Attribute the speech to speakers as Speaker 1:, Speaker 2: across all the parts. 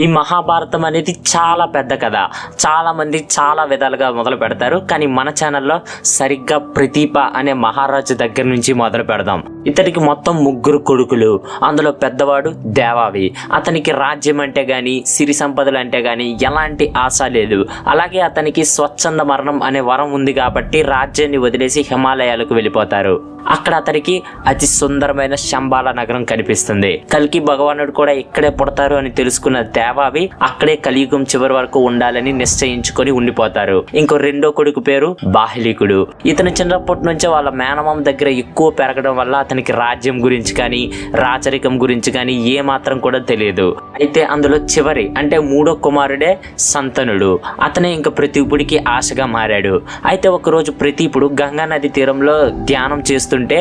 Speaker 1: ఈ మహాభారతం అనేది చాలా పెద్ద కథ. చాలామంది చాలా విధాలుగా మొదలు పెడతారు. కానీ మన ఛానల్లో సరిగ్గా ప్రదీప అనే మహారాజు దగ్గర నుంచి మొదలు పెడదాం. ఇతనికి మొత్తం ముగ్గురు కొడుకులు. అందులో పెద్దవాడు దేవావి. అతనికి రాజ్యం అంటే కానీ సిరి సంపదలు అంటే కానీ ఎలాంటి ఆశ లేదు. అలాగే అతనికి స్వచ్ఛంద మరణం అనే వరం ఉంది కాబట్టి రాజ్యాన్ని వదిలేసి హిమాలయాలకు వెళ్ళిపోతారు. అక్కడ అతనికి అతి సుందరమైన శంబాల నగరం కనిపిస్తుంది. కల్కి భగవానుడు కూడా ఇక్కడే పుడతారు అని తెలుసుకున్న లేవావి అక్కడే కలియుగం చివరి వరకు ఉండాలని నిశ్చయించుకొని ఉండిపోతారు. ఇంకో రెండో కొడుకు పేరు బాహ్లికుడు. ఇతను చిన్నప్పటి నుంచే వాళ్ళ మేనమామ దగ్గర ఎక్కువ పెరగడం వల్ల అతనికి రాజ్యం గురించి కానీ రాచరికం గురించి కానీ ఏ మాత్రం కూడా తెలియదు. అయితే అందులో చివరి అంటే మూడో కుమారుడే సంతనుడు. అతనే ఇంక ప్రతీపుడికి ఆశగా మారాడు. అయితే ఒకరోజు ప్రతీపుడు గంగా నది తీరంలో ధ్యానం చేస్తుంటే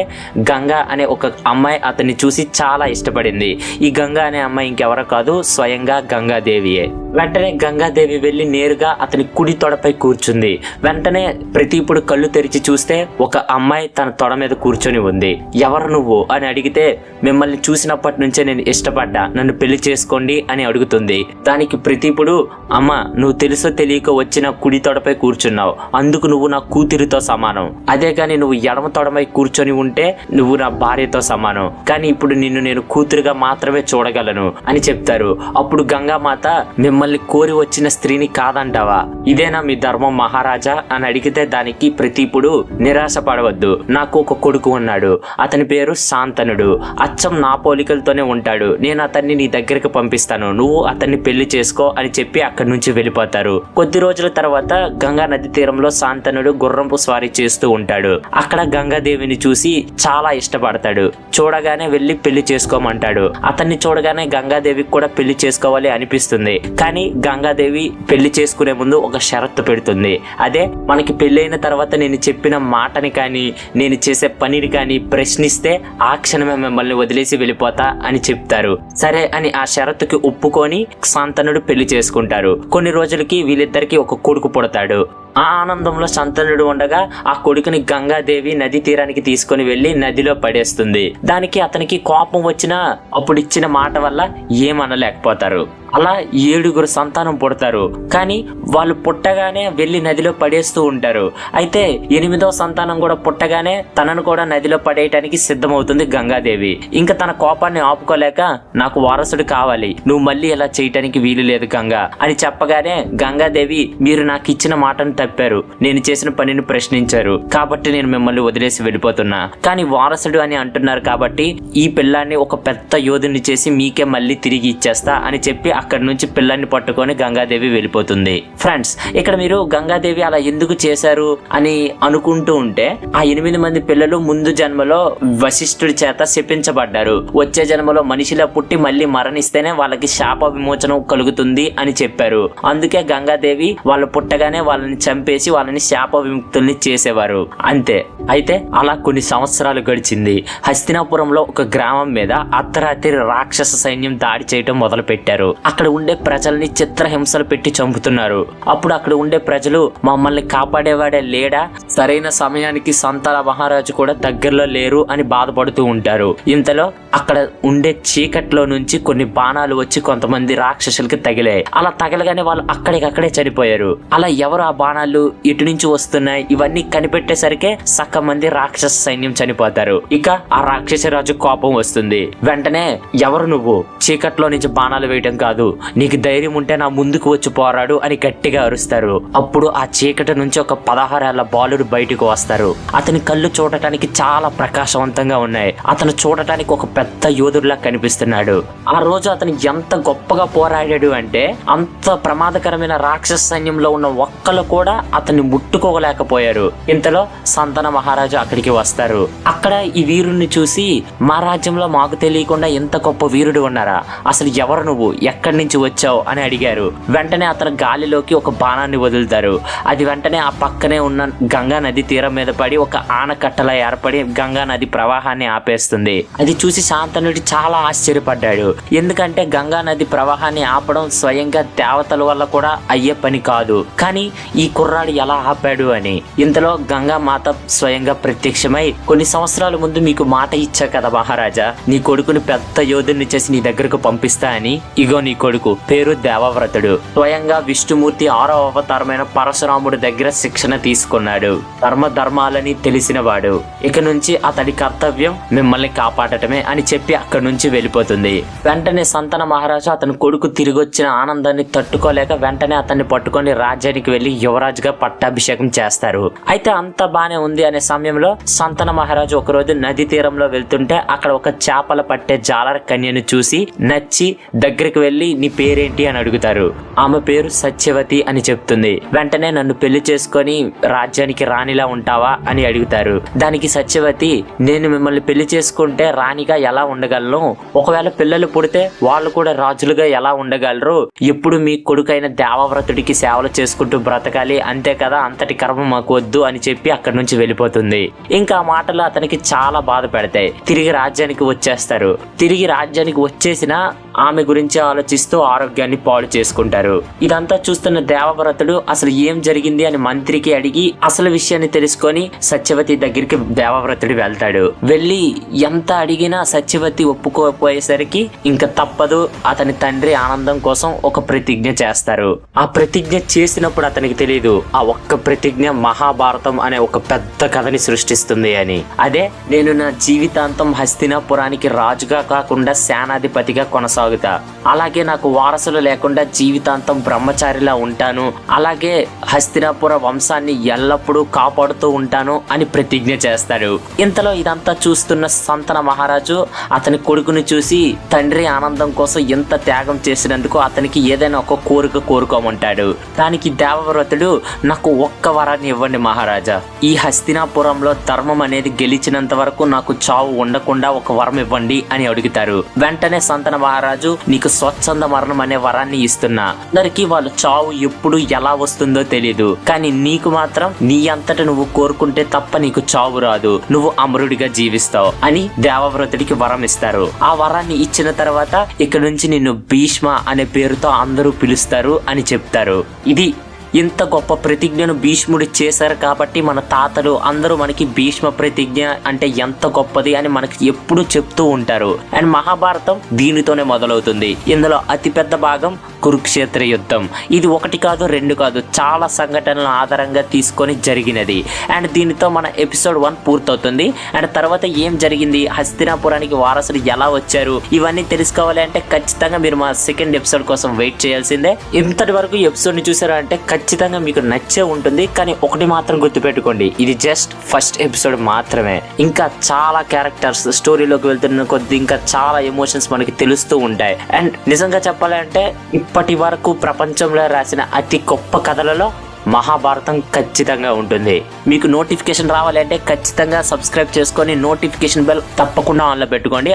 Speaker 1: గంగా అనే ఒక అమ్మాయి అతన్ని చూసి చాలా ఇష్టపడింది. ఈ గంగా అనే అమ్మాయి ఇంకెవరో కాదు స్వయంగా గంగాదేవియే. వెంటనే గంగాదేవి వెళ్ళి నేరుగా అతని కుడి తొడపై కూర్చుంది. వెంటనే ప్రతీపుడు కళ్ళు తెరిచి చూస్తే ఒక అమ్మాయి తన తొడ మీద కూర్చొని ఉంది. ఎవరు నువ్వు? అని అడిగితే మిమ్మల్ని చూసినప్పటి నుంచే నేను ఇష్టపడ్డా. నన్ను పెళ్ళి చేసుకోండి అని అడుగుతుంది. దానికి ప్రతీపుడు అమ్మ నువ్వు తెలుసో తెలియక వచ్చిన కుడి తొడపై కూర్చున్నావు. అందుకు నువ్వు నా కూతురితో సమానం. అదే కానీ నువ్వు ఎడమ తొడమై కూర్చొని ఉంటే నువ్వు నా భార్యతో సమానం. కానీ ఇప్పుడు నిన్ను నేను కూతురుగా మాత్రమే చూడగలను అని చెప్తారు. అప్పుడు గంగామాత మిమ్మల్ని కోరి వచ్చిన స్త్రీని కాదంటావా? ఇదేనా మీ ధర్మం మహారాజా? అని అడిగితే దానికి ప్రతీపుడు నిరాశ పడవద్దు నాకు ఒక కొడుకు ఉన్నాడు. అతని పేరు శాంతనుడు. అచ్చం నా పోలికలతోనే ఉంటాడు. నేను అతన్ని నీ దగ్గరికి పంపిస్తాను. నువ్వు అతన్ని పెళ్ళి చేసుకో అని చెప్పి అక్కడి నుంచి వెళ్ళిపోతారు. కొద్ది రోజుల తర్వాత గంగా నది తీరంలో శాంతనుడు గుర్రంపు స్వారీ చేస్తూ ఉంటాడు. అక్కడ గంగాదేవిని చూసి చాలా ఇష్టపడతాడు. చూడగానే వెళ్ళి పెళ్ళి చేసుకోమంటాడు. అతన్ని చూడగానే గంగాదేవికి కూడా పెళ్ళి చేసుకోవాలి అనిపిస్తుంది. కానీ గంగాదేవి పెళ్ళి చేసుకునే ముందు ఒక షరత్తు పెడుతుంది. అదే మనకి పెళ్ళైన తర్వాత నేను చెప్పిన మాటని కానీ నేను చేసే పనిని కానీ ప్రశ్నిస్తే ఆ క్షణమే మిమ్మల్ని వదిలేసి వెళ్ళిపోతా అని చెప్తారు. సరే అని ఆ షరతుకి ఒప్పుకొని శాంతనుడు పెళ్ళి చేసుకుంటారు. కొన్ని రోజులకి వీళ్ళిద్దరికి ఒక కొడుకు పుడతాడు. ఆ ఆనందంలో సంతనుడు ఉండగా ఆ కొడుకుని గంగాదేవి నది తీరానికి తీసుకొని వెళ్ళి నదిలో పడేస్తుంది. దానికి అతనికి కోపం వచ్చినా అప్పుడు ఇచ్చిన మాట వల్ల ఏమనలేకపోతారు. అలా ఏడుగురు సంతానం పుడతారు. కానీ వాళ్ళు పుట్టగానే వెళ్ళి నదిలో పడేస్తూ ఉంటారు. అయితే ఎనిమిదో సంతానం కూడా పుట్టగానే తనను కూడా నదిలో పడేయటానికి సిద్ధమవుతుంది గంగాదేవి. ఇంకా తన కోపాన్ని ఆపుకోలేక నాకు వారసుడు కావాలి. నువ్వు మళ్ళీ ఇలా చేయటానికి వీలు లేదు గంగా అని చెప్పగానే గంగాదేవి మీరు నాకు ఇచ్చిన మాటను తప్పారు. నేను చేసిన పనిని ప్రశ్నించారు. కాబట్టి నేను మిమ్మల్ని వదిలేసి వెళ్ళిపోతున్నా. కానీ వారసుడు అని అంటున్నారు కాబట్టి ఈ పిల్లాన్ని ఒక పెద్ద యోధుని చేసి మీకే మళ్ళీ తిరిగి ఇచ్చేస్తా అని చెప్పి అక్కడి నుంచి పిల్లల్ని పట్టుకొని గంగాదేవి వెళ్ళిపోతుంది. ఫ్రెండ్స్ ఇక్కడ మీరు గంగాదేవి అలా ఎందుకు చేశారు అని అనుకుంటూ ఉంటే ఆ ఎనిమిది మంది పిల్లలు ముందు జన్మలో వశిష్ఠుడి చేత శపించబడ్డారు. వచ్చే జన్మలో మనిషిలా పుట్టి మళ్ళీ మరణిస్తేనే వాళ్ళకి శాప విమోచనం కలుగుతుంది అని చెప్పారు. అందుకే గంగాదేవి వాళ్ళు పుట్టగానే వాళ్ళని చంపేసి వాళ్ళని శాప విముక్తుల్ని చేసేవారు. అంతే. అయితే అలా కొన్ని సంవత్సరాలు గడిచింది. హస్తినాపురంలో ఒక గ్రామం మీద అర్ధరాత్రి రాక్షస సైన్యం దాడి చేయటం మొదలు పెట్టారు అక్కడ ఉండే ప్రజల్ని చిత్రహింసలు పెట్టి చంపుతున్నారు. అప్పుడు అక్కడ ఉండే ప్రజలు మమ్మల్ని కాపాడేవాడే లేడా? సరైన సమయానికి సంతాల మహారాజు కూడా దగ్గరలో లేరు అని బాధపడుతూ ఉంటారు. ఇంతలో అక్కడ ఉండే చీకట్లో నుంచి కొన్ని బాణాలు వచ్చి కొంతమంది రాక్షసులకి తగిలాయి. అలా తగలగానే వాళ్ళు అక్కడికక్కడే చనిపోయారు. అలా ఎవరు ఆ బాణాలు ఇటు నుంచి వస్తున్నాయి? ఇవన్నీ కనిపెట్టేసరికే సక్క మంది రాక్షస సైన్యం చనిపోతారు. ఇక ఆ రాక్షసరాజు కోపం వస్తుంది. వెంటనే ఎవరు నువ్వు? చీకట్లో నుంచి బాణాలు వేయటం కాదు. నీకు ధైర్యం ఉంటే నా ముందుకు వచ్చి పోరాడు అని గట్టిగా అరుస్తారు. అప్పుడు ఆ చీకటి నుంచి ఒక పదహారేళ్ళ బాలుడు బయటకు వస్తారు. అతని కళ్ళు చూడటానికి చాలా ప్రకాశవంతంగా ఉన్నాయి. అతను చూడటానికి ఒక పెద్ద యోధుడిలా కనిపిస్తున్నాడు. ఆ రోజు అతను ఎంత గొప్పగా పోరాడాడు అంటే అంత ప్రమాదకరమైన రాక్షస సైన్యంలో ఉన్న ఒక్కరు కూడా అతన్ని ముట్టుకోలేకపోయారు. ఇంతలో సంతన మహారాజు అక్కడికి వస్తారు. అక్కడ ఈ వీరుణ్ణి చూసి మా రాజ్యంలో మాకు తెలియకుండా ఎంత గొప్ప వీరుడు ఉన్నారా? అసలు ఎవరు నువ్వు? ఎక్కడ నుంచి వచ్చావు అని అడిగారు. వెంటనే అతను గాలిలోకి ఒక బాణాన్ని వదులుతారు. అది వెంటనే ఆ పక్కనే ఉన్న గంగా నది తీరం మీద పడి ఒక ఆనకట్టలా ఏర్పడి గంగా నది ప్రవాహాన్ని ఆపేస్తుంది. అది చూసి శాంతనుడి చాలా ఆశ్చర్యపడ్డాడు. ఎందుకంటే గంగా నది ప్రవాహాన్ని ఆపడం స్వయంగా దేవతల వల్ల కూడా అయ్యే పని కాదు. కానీ ఈ కుర్రాడు ఎలా ఆపాడు అని. ఇంతలో గంగా మాత స్వయంగా ప్రత్యక్షమై కొన్ని సంవత్సరాల ముందు మీకు మాట ఇచ్చా కదా మహారాజా. నీ కొడుకుని పెద్ద యోధుని చేసి నీ దగ్గరకు పంపిస్తా అని. ఇగో నీ కొడుకు పేరు దేవవ్రతుడు. స్వయంగా విష్ణుమూర్తి ఆరో అవతారమైన పరశురాముడి దగ్గర శిక్షణ తీసుకున్నాడు. ధర్మ ధర్మాలని తెలిసినవాడు. ఇక నుంచి అతడి కర్తవ్యం మిమ్మల్ని కాపాడటమే అని చెప్పి అక్కడి నుంచి వెళ్ళిపోతుంది. వెంటనే సంతన మహారాజు అతని కొడుకు తిరిగి వచ్చిన ఆనందాన్ని తట్టుకోలేక వెంటనే అతన్ని పట్టుకొని రాజ్యానికి వెళ్ళి యువరాజుగా పట్టాభిషేకం చేస్తారు. అయితే అంత బానే ఉంది అనే సమయంలో సంతన మహారాజు ఒకరోజు నది తీరంలో వెళ్తుంటే అక్కడ ఒక చేపల పట్టే జాలర కన్యను చూసి నచ్చి దగ్గరికి వెళ్ళి నీ పేరేంటి అని అడుగుతారు. ఆమె పేరు సత్యవతి అని చెప్తుంది. వెంటనే నన్ను పెళ్ళి చేసుకొని రాజ్యానికి రాణిలా ఉంటావా అని అడుగుతారు. దానికి సత్యవతి నేను మిమ్మల్ని పెళ్ళి చేసుకుంటే రాణిగా ఎలా ఉండగలను? ఒకవేళ పిల్లలు పుడితే వాళ్ళు కూడా రాజులుగా ఎలా ఉండగలరు? ఎప్పుడు మీ కొడుకైన దేవవ్రతుడికి సేవలు చేసుకుంటూ బ్రతకాలి? అంతే కదా అంతటి కర్మ మాకు వద్దు అని చెప్పి అక్కడి నుంచి వెళ్ళిపోతుంది. ఇంకా మాటలు అతనికి చాలా బాధ పెడతాయి. తిరిగి రాజ్యానికి వచ్చేస్తారు. తిరిగి రాజ్యానికి వచ్చేసిన ఆమె గురించి ఆలోచిస్తూ ఆరోగ్యాన్ని పాడు చేసుకుంటారు. ఇదంతా చూస్తున్న దేవవ్రతుడు అసలు ఏం జరిగింది అని మంత్రికి అడిగి అసలు విషయాన్ని తెలుసుకొని సత్యవతి దగ్గరికి దేవవ్రతుడు వెళ్తాడు. వెళ్ళి ఎంత అడిగినా సత్యవతి ఒప్పుకోకపోయేసరికి ఇంకా తప్పదు అతని తండ్రి ఆనందం కోసం ఒక ప్రతిజ్ఞ చేస్తారు. ఆ ప్రతిజ్ఞ చేసినప్పుడు అతనికి తెలియదు ఆ ఒక్క ప్రతిజ్ఞ మహాభారతం అనే ఒక పెద్ద కథని సృష్టిస్తుంది అని. అదే నేను నా జీవితాంతం హస్తినాపురానికి రాజుగా కాకుండా సేనాధిపతిగా కొనసాగుతా అలాగే నాకు వారసులు లేకుండా జీవితాంతం బ్రహ్మచారిలా ఉంటాను. అలాగే హస్తినాపుర వంశాన్ని ఎల్లప్పుడూ కాపాడుతూ ఉంటాను అని ప్రతిజ్ఞ చేస్తాడు ఇంతలో ఇదంతా చూస్తున్న సంతన మహారాజు అతని కొడుకుని చూసి తండ్రి ఆనందం కోసం ఎంత త్యాగం చేసినందుకు అతనికి ఏదైనా ఒక కోరిక కోరుకోమంటాడు. దానికి దేవవ్రతుడు నాకు ఒక్క వరాన్ని ఇవ్వండి మహారాజా. ఈ హస్తినాపురంలో ధర్మం అనేది గెలిచినంత వరకు నాకు చావు ఉండకుండా ఒక వరం ఇవ్వండి అని అడుగుతారు. వెంటనే సంతన మహారాజు నీకు స్వచ్ఛంద మరణం అనే వరాన్ని ఇస్తున్నా. అందరికి వాళ్ళు చావు ఎప్పుడు ఎలా వస్తుందో తెలియదు కానీ నీకు మాత్రం నీ అంతట నువ్వు కోరుకుంటే తప్ప నీకు చావు రాదు. నువ్వు అమరుడిగా జీవిస్తావు అని దేవవ్రతుడికి వరం ఇస్తారు. ఆ వరాన్ని ఇచ్చిన తర్వాత ఇక్కడ నుంచి నిన్ను భీష్మ అనే పేరుతో అందరూ పిలుస్తారు అని చెప్తారు. ఇది ఇంత గొప్ప ప్రతిజ్ఞను భీష్ముడు చేశారు కాబట్టి మన తాతలు అందరూ మనకి భీష్మ ప్రతిజ్ఞ అంటే ఎంత గొప్పది అని మనకి ఎప్పుడు చెప్తూ ఉంటారు. అండ్ మహాభారతం దీనితోనే మొదలవుతుంది. ఇందులో అతిపెద్ద భాగం కురుక్షేత్ర యుద్ధం. ఇది ఒకటి కాదు రెండు కాదు చాలా సంఘటనల ఆధారంగా తీసుకొని జరిగినది. అండ్ దీనితో మన ఎపిసోడ్ వన్ పూర్తవుతుంది. అండ్ తర్వాత ఏం జరిగింది హస్తినాపురానికి వారసులు ఎలా వచ్చారు ఇవన్నీ తెలుసుకోవాలి అంటే ఖచ్చితంగా మీరు మా సెకండ్ ఎపిసోడ్ కోసం వెయిట్ చేయాల్సిందే. ఇంతటి వరకు ఎపిసోడ్ని చూసారు అంటే ఖచ్చితంగా మీకు నచ్చే ఉంటుంది కానీ ఒకటి మాత్రం గుర్తుపెట్టుకోండి. ఇది జస్ట్ ఫస్ట్ ఎపిసోడ్ మాత్రమే. ఇంకా చాలా క్యారెక్టర్స్ స్టోరీలోకి వెళ్తున్న కొద్ది ఇంకా చాలా ఎమోషన్స్ మనకి తెలుస్తూ ఉంటాయి. అండ్ నిజంగా చెప్పాలంటే ఇప్పటి వరకు ప్రపంచంలో రాసిన అతి గొప్ప కథలలో మహాభారతం ఖచ్చితంగా ఉంటుంది. మీకు నోటిఫికేషన్ రావాలంటే ఖచ్చితంగా సబ్స్క్రైబ్ చేసుకొని నోటిఫికేషన్ బెల్ తప్పకుండా ఆన్లో పెట్టుకోండి.